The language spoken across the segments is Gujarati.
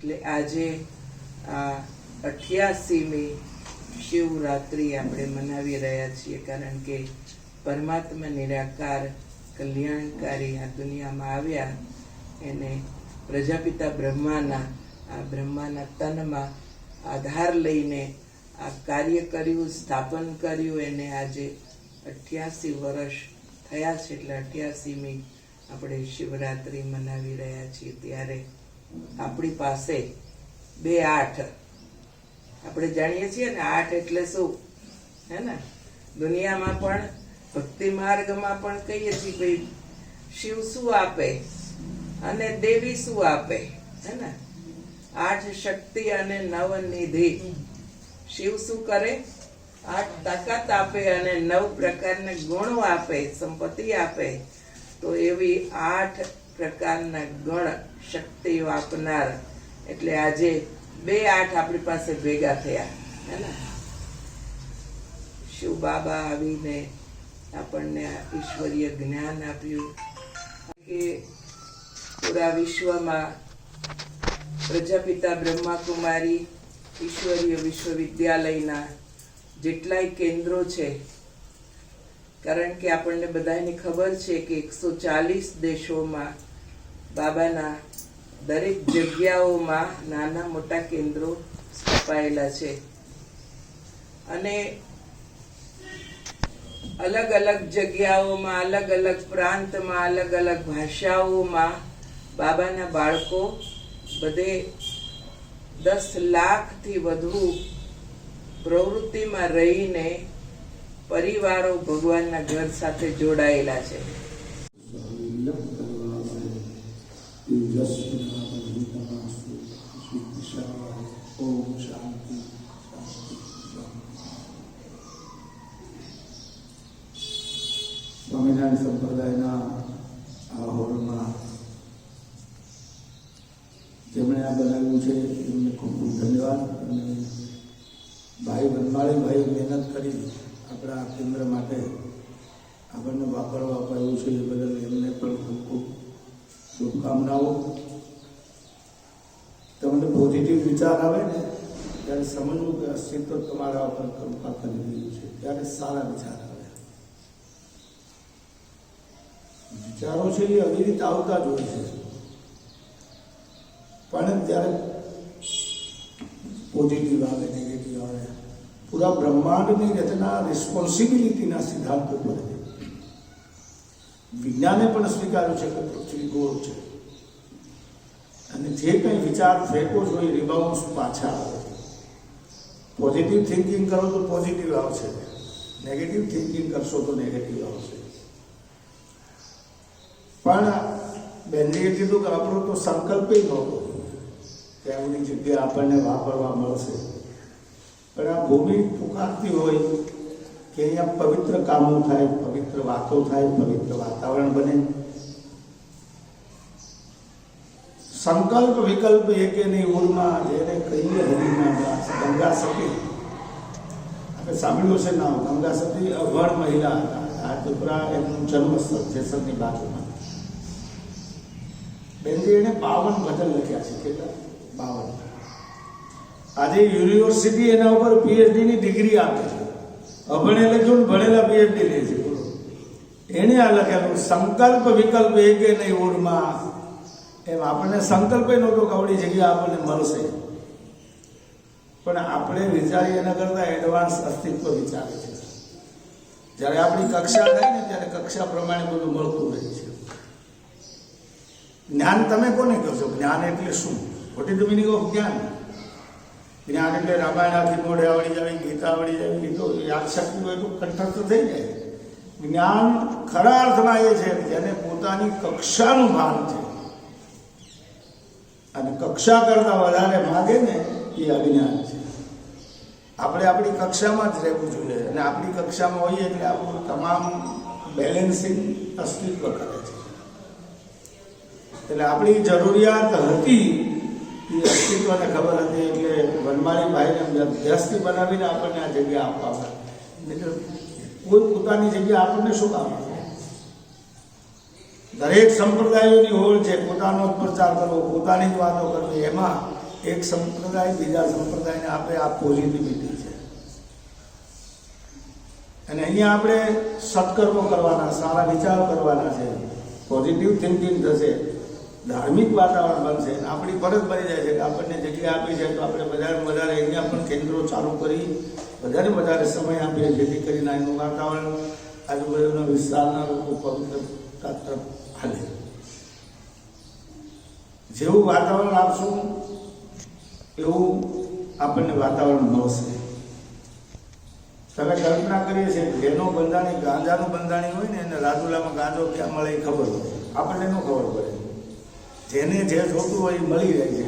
એટલે આજે આ અઠ્યાસીમી શિવરાત્રિ આપણે મનાવી રહ્યા છીએ, કારણ કે પરમાત્મા નિરાકાર, કલ્યાણકારી આ દુનિયામાં આવ્યા. એને પ્રજાપિતા બ્રહ્માના, આ બ્રહ્માના તનમાં આધાર લઈને આ કાર્ય કર્યું, સ્થાપન કર્યું. એને આજે અઠ્યાસી વર્ષ થયા છે, એટલે અઠ્યાસીમી આપણે શિવરાત્રિ મનાવી રહ્યા છીએ. ત્યારે આપણી પાસે બે આઠ. આપણે જાણીએ છીએ ને આઠ એટલે શું? હે ને? દુનિયામાં પણ, ભક્તિ માર્ગમાં પણ કહીએ છીએ ભાઈ, શિવ શું આપે? અને દેવી શું આપે? હે ને? આઠ શક્તિ અને નવ નિધિ શિવ શું કરે? આઠ તાકાત આપે અને નવ પ્રકારના ગુણો આપે, સંપત્તિ આપે. તો એવી આઠ પ્રકારના ગણ શક્તિઓ આપનાર. એટલે આજે બે આઠ આપણી પાસે ભેગા થયા. હે ને? શિવ બાબા આવીને આપણને ઈશ્વરીય જ્ઞાન આપ્યું. કે પૂરા વિશ્વમાં પ્રજાપિતા બ્રહ્માકુમારી ઈશ્વરીય વિશ્વવિદ્યાલયના જેટલાય કેન્દ્રો છે, કારણ કે આપણને બધાને ખબર છે કે એકસો ચાલીસ દેશોમાં બાબાના દરેક જગ્યાઓમાં નાના મોટા કેન્દ્રો સ્થપાયેલા છે. અને અલગ અલગ જગ્યાઓમાં, અલગ અલગ પ્રાંતમાં, અલગ અલગ ભાષાઓમાં બાબાના બાળકો બધે દસ લાખથી વધુ પ્રવૃત્તિમાં રહીને પરિવારો ભગવાનના ઘર સાથે જોડાયેલા છે. સ્વામિનારાયણ સંપ્રદાયના આ હોલમાં જેમણે આ બનાવ્યું છે એમને ખૂબ ખૂબ ધન્યવાદ. અને ભાઈ વનમાળી ભાઈ મહેનત કરી આપણા કેન્દ્ર માટે આપણને વાપરવા અપાયું છે એ બદલ એમને પણ ખૂબ ખૂબ શુભકામનાઓ. તમને પોઝિટિવ વિચાર આવે ને, ત્યારે સમજવું કે અસ્તિત્વ તમારા ઉપર કૃપા કરી રહ્યું છે. ત્યારે સારા વિચાર આવે. વિચારો છે એ અવિરિત આવતા જ હોય છે. પણ જ્યારે પોઝિટિવ આવે નેગેટિવ આવે, પૂરા બ્રહ્માંડની રચના રિસ્પોન્સિબિલિટીના સિદ્ધાંતો ઉપર છે. વિજ્ઞાને પણ સ્વીકાર્યું છે કે પૃથ્વી ગોળ છે. અને જે કંઈ વિચાર ફેંકો છો એ રિબાઉન્સ પાછા આવે. પોઝિટિવ થિંકિંગ કરો તો પોઝિટિવ આવશે. નેગેટિવ થિંકિંગ કરશો તો નેગેટિવ આવશે. પણ બેનજીએ કીધું કે આપણો તો સંકલ્પ નહોતો કે આવડી જગ્યા આપણને વાપરવા મળશે. પણ આ ભૂમિ પુકારતી હોય કે અહીંયા પવિત્ર કામો થાય, પવિત્ર વાતો થાય, પવિત્ર વાતાવરણ બને. સંકલ્પ વિકલ્પ એકે નહીં ઉર્મા જેને કહીએ હરિના દાસ, ગંગા સતી. આપણે સાંભળ્યું છે નામ, ગંગા સતી અભણ મહિલા હતા. આ ટુકડા એમનું જન્મસ્થળ જેસરની બાજુમાં. બેનજી એને બાવન ભજન લખ્યા છે, કેટલા? બાવન. આજે યુનિવર્સિટી એના ઉપર પીએચડી ની ડિગ્રી આપે છે. અભણે લખ્યું ભણેલા પીએચડી લે છે. બોલો એણે આ લખેલું, સંકલ્પ વિકલ્પ એકે નહીં ઓળમાં એમ આપણને સંકલ્પ નહોતો કે આવડી જગ્યા આપણને મળશે. પણ આપણે વિચારીએ એના કરતાં એડવાન્સ અસ્તિત્વ વિચારે છે. જ્યારે આપણી કક્ષા થાય ને ત્યારે કક્ષા પ્રમાણે બધું મળતું રહે છે. જ્ઞાન તમે કોને કહો છો? જ્ઞાન એટલે શું? What is the meaning of gyan. જ્ઞાન એટલે રામાયણ આખી મોઢે આવડી જાય ગીતા આવડી જાય તો યાદશક્તિ હોય તો કંઠસ્થ થઈ જાય જ્ઞાન ખરા અર્થમાં એ છે જેને પોતાની કક્ષાનું ભાન છે અને કક્ષા કરતા વધારે માગે ને એ અજ્ઞાન છે આપણે આપણી કક્ષામાં જ રહેવું જોઈએ અને આપણી કક્ષામાં હોઈએ એટલે આપણું તમામ બેલેન્સિંગ અસ્તિત્વ કરે છે એટલે આપણી જરૂરિયાત હતી એ અસ્તિત્વને ખબર હતી એટલે વનમાળી ભાઈને વ્યસ્તી બનાવીને આપણને આ જગ્યા આપવા કોઈ પોતાની જગ્યા આપણને શું કામ? દરેક સંપ્રદાયોની હોળ છે, પોતાનો પ્રચાર કરવો, પોતાની જ વાતો કરવી, એમાં એક સંપ્રદાય બીજા સંપ્રદાયને આપે, આ પોઝિટિવિટી છે. અને અહીંયા આપણે સત્કર્મો કરવાના, સારા વિચારો કરવાના છે. પોઝિટિવ થિંકિંગ થશે. ધાર્મિક વાતાવરણ બનશે આપણી ફરજ બની જાય છે કે આપણને જગ્યા આપી છે તો આપણે વધારે વધારે અહીંયા પણ કેન્દ્રો ચાલુ કરી વધારે વધારે સમય આપીએ જેથી કરીને એનું વાતાવરણ આજુબાજુના વિસ્તારના લોકો પવિત્રતા તરફ હાલે. જેવું વાતાવરણ આપશું, એવું આપણને વાતાવરણ મળશે. તમે કલ્પના કરીએ છીએ જેનો બંધાણી, ગાંજાનું બંધાણી હોય ને એને રાજુલામાં ગાંજો ક્યાં મળે એ ખબર હોય. આપણને એનું ખબર પડે. જેને જે જોતું હોય એ મળી જાય છે.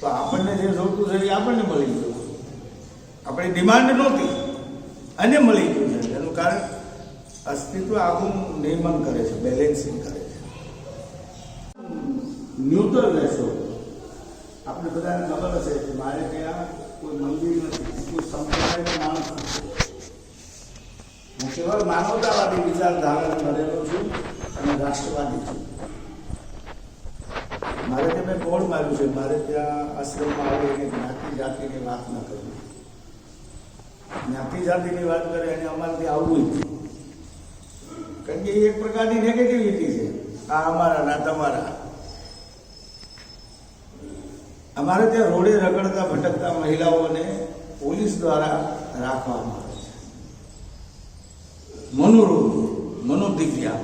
તો આપણને જે જોતું છે એ આપણને મળી ગયું આપણી ડિમાન્ડ નહોતી. અને મળી ગયું છે. એનું કારણ અસ્તિત્વ આખું નિયમન કરે છે બેલેન્સિંગ કરે છે. ન્યુટ્રલ રહેશો આપણે બધાને ખબર હશે કે મારે ત્યાં કોઈ મંદિર નથી, કોઈ સંપ્રદાયનો માણસ નથી. હું કેવળ માનવતાવાદી વિચારધારાને મળેલો છું અને રાષ્ટ્રવાદી છું. મારે ત્યાં મેં બોર્ડ માર્યું છે. મારે ત્યાં આશ્રમમાં આવે એને જ્ઞાતિ જાતિની વાત ન કરવી. જ્ઞાતિ જાતિની વાત કરે અને અમારે ત્યાં આવવું જ કારણ કે એક પ્રકારની નેગેટિવિટી છે. આ અમારા ના તમારા. અમારે ત્યાં રોડે રગડતા ભટકતા મહિલાઓને પોલીસ દ્વારા રાખવામાં આવે છે. મનોરોગ મનોદિવ્યા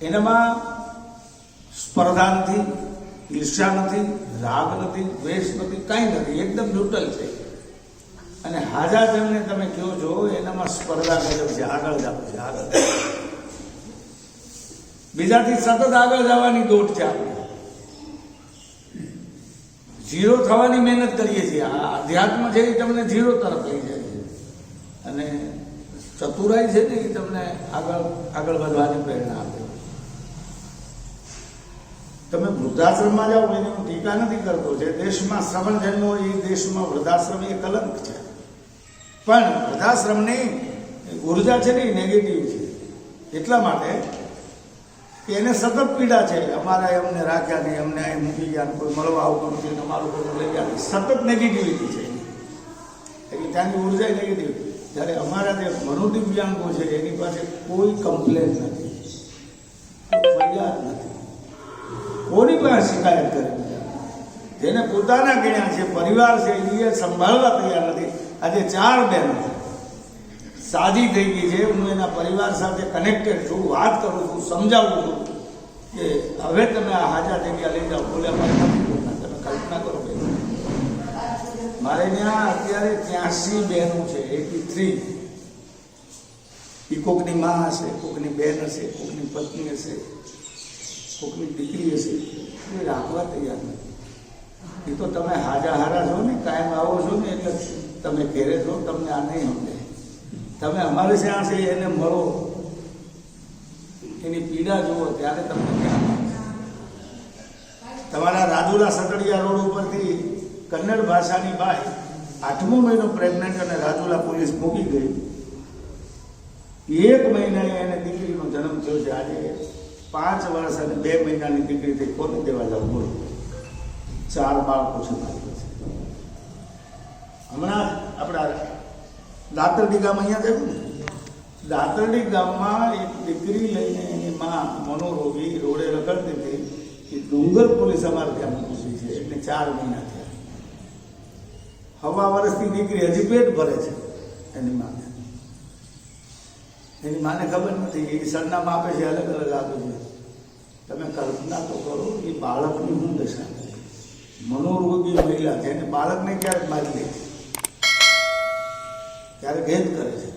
એનામાં સ્પર્ધા નથી ઈર્ષા નથી રાગ નથી દ્વેષ નથી કાંઈ નથી, એકદમ ન્યુટ્રલ છે. અને હાજા જેમને તમે કહો છો, એનામાં સ્પર્ધા ગજબ છે, આગળ જાવ છે આગળ બીજાથી સતત આગળ જવાની દોટ છે આપણે. ઝીરો થવાની મહેનત કરીએ છીએ. આ અધ્યાત્મ છે એ તમને ઝીરો તરફ લઈ જાય છે. અને ચતુરાઈ છે ને એ તમને આગળ આગળ વધવાની પ્રેરણા આપે તમે વૃદ્ધાશ્રમમાં જાઓ, એની હું ટીકા નથી કરતો. જે દેશમાં શ્રવણ જન્મો, એ દેશમાં વૃદ્ધાશ્રમ એ કલંક છે. પણ વૃદ્ધાશ્રમની ઊર્જા છે ને એ નેગેટિવ છે. એટલા માટે એને સતત પીડા છે. અમારા એમને રાખ્યા નહીં, અમને અહીં મૂકી ગયા કોઈ મળવા આવતું નથી અમારું બધું લઈ ગયા સતત નેગેટિવિટી છે. એટલે ત્યાંની ઊર્જા નેગેટિવ જ્યારે અમારા જે મનોદિવ્યાંગો છે, એની પાસે કોઈ કમ્પ્લેન નથી. ફરિયાદ નથી. પાસે શિકાયત કરી જેને પોતાના ગણ્યા છે, પરિવાર છે એ સંભાળવા તૈયાર નથી. આજે ચાર બહેનો સાદી થઈ ગઈ છે, હું એના પરિવાર સાથે કનેક્ટેડ છું, વાત કરું છું, સમજાવું છું કે હવે તમે આ હાજા જગ્યા લઈ જાઓ બોલે અમારે નથી બોલતા. તમે કલ્પના કરો કે મારે ત્યાં અત્યારે ત્યાંસી બહેનો છે, એટી થ્રી. એ કોકની માં હશે, કોકની બેન હશે, કોકની પત્ની હશે, કોકની દીકરી હશે. એ રાખવા તૈયાર નથી. એ તો તમે હાજા હારા છો ને, કાયમ આવો છો ને, એટલે તમે ઘેરે છો, તમને આ નહીં સમજે. તમે અમારે ત્યાં છે, એને મળો. એની પીડા જુઓ, ત્યારે તમને ખ્યાલ તમારા રાજુલા સટડિયા રોડ ઉપરથી કન્નડ ભાષાની બાઈ આઠમો મહિનો પ્રેગ્નન્ટ અને રાજુલા પોલીસ મૂકી ગઈ. એક મહિનાએ એને દીકરીનો જન્મ થયો છે આજે. પાંચ વર્ષ અને બે મહિનાની દીકરી થઈ કોને દેવા જાવ? બોલો ચાર બાળકો છે મારી પાસે. હમણાં આપણા દાતરડી ગામ અહીંયા થયું ને? દાતરડી ગામમાં એક દીકરી લઈને એની માં મનોરોગી રોડે રખડતી હતી એ ડુંગર પોલીસ અમારે ત્યાં પૂછી છે. એટલે ચાર મહિના થયા. હવા વર્ષની દીકરી હજી પેટ ભરે છે એની માને એની માને ખબર નથી એ સરનામા આપે છે, અલગ અલગ આપે છે. તમે કલ્પના તો કરો એ બાળકની શું દશા? મનોરોગી મહિલા, જેને બાળકને ક્યારેક મારી લે છે, ક્યારેક હેત કરે છે.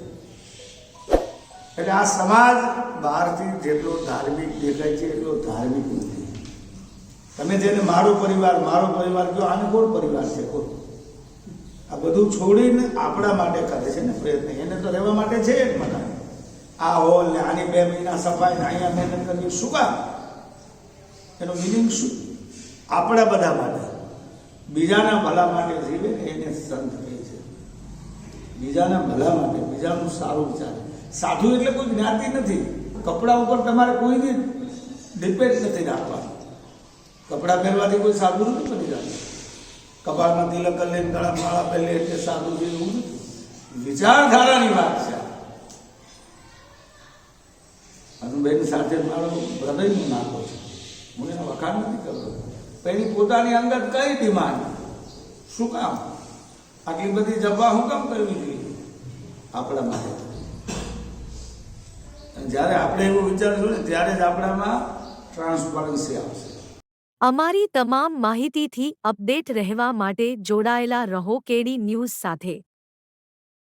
એટલે આ સમાજ બહારથી જેટલો ધાર્મિક દેખાય છે, એટલો ધાર્મિક નથી. તમે જેને મારો પરિવાર મારો પરિવાર કયો આને કોણ પરિવાર છે? કોણ? આ બધું છોડીને આપણા માટે કરે છે ને પ્રયત્ન. એને તો રહેવા માટે છે જ મકાન આ હોલ ને આની બે મહિના સફાઈ ને અહીંયા મહેનત કરવી શું કામ એનો મિનિંગ શું આપણા બધા માટે બીજાના ભલા માટે જીવે એને સંત કહે છે બીજાના ભલા માટે બીજાનું સારું વિચારે સાધુ એટલે કોઈ જ્ઞાતિ નથી. કપડા ઉપર તમારે કોઈની ડિપેન્ડ નથી રાખવાનું. કપડાં પહેરવાથી કોઈ સાધુ નથી બની જતું કપાળમાં તિલક કરી લઈને ગળા માળા પહેલે એટલે સાધુ છે એવું નથી. વિચારધારાની વાત છે આ. અનુબેન સાથે મારો હૃદયનું નાતો છે. હું એનો વખાણ નથી કરતો. એની પોતાની અંદર કઈ ડિમાન્ડ? શું કામ? આટલી બધી જપા હું કામ કરવી જોઈએ? આપણા માટે. જ્યારે આપણે એવું વિચારશું ત્યારે જ આપણામાં ટ્રાન્સપરન્સી આવશે. અમારી તમામ માહિતીથી અપડેટ રહેવા માટે જોડાયેલા રહો કેડી ન્યૂઝ સાથે.